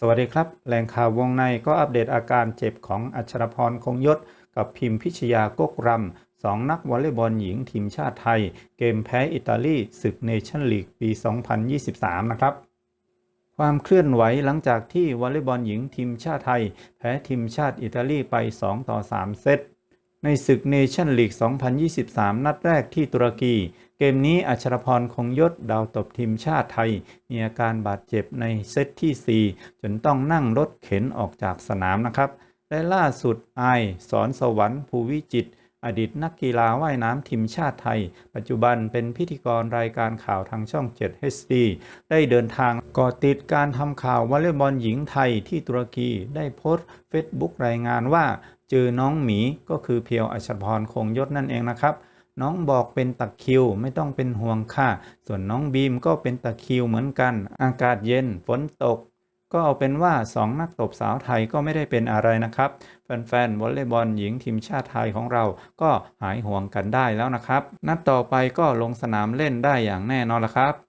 สวัสดีครับ แหล่งข่าววงในก็อัปเดตอาการเจ็บของอัชรพรคงยศ กับพิมพิชยากกรำสองนักวอลเลย์บอลหญิงทีมชาติไทย เกมแพ้อิตาลีศึกเนชั่นลีกปี 2023 นะครับ ความเคลื่อนไหวหลังจากที่วอลเลย์บอลหญิงทีมชาติไทย แพ้ทีมชาติอิตาลีไป 2 ต่อ 3 เซต ในศึกเนชั่นลีก 2023 นัดแรกที่ตุรกี เกมนี้อัชรพรคงยศดาวตบทีมชาติไทย มีอาการบาดเจ็บในเซตที่ 4 จนต้องนั่งรถเข็นออกจากสนามนะครับ และล่าสุดไอสอนสวรรค์ภูวิจิต อดีตนักกีฬาว่ายน้ำทีมชาติไทย ปัจจุบันเป็นพิธีกรรายการข่าวทางช่อง 7 HD ได้เดินทางก่อติดการทำข่าววอลเลย์บอลหญิงไทยที่ตุรกีได้โพสต์เฟซบุ๊กรายงานว่า จอน้องหมีก็คือเพียวอัชพรคงยศนั่นเองนะครับ น้องบอกเป็นตะคิวไม่ต้องเป็นห่วงค่ะ ส่วนน้องบีมก็เป็นตะคิวเหมือนกัน อากาศเย็นฝนตก ก็เอาเป็นว่าสองนักตบสาวไทยก็ไม่ได้เป็นอะไรนะครับ แฟนๆวอลเลย์บอลหญิงทีมชาติไทยของเราก็หายห่วงกันได้แล้วนะครับ นัดต่อไปก็ลงสนามเล่นได้อย่างแน่นอนละครับ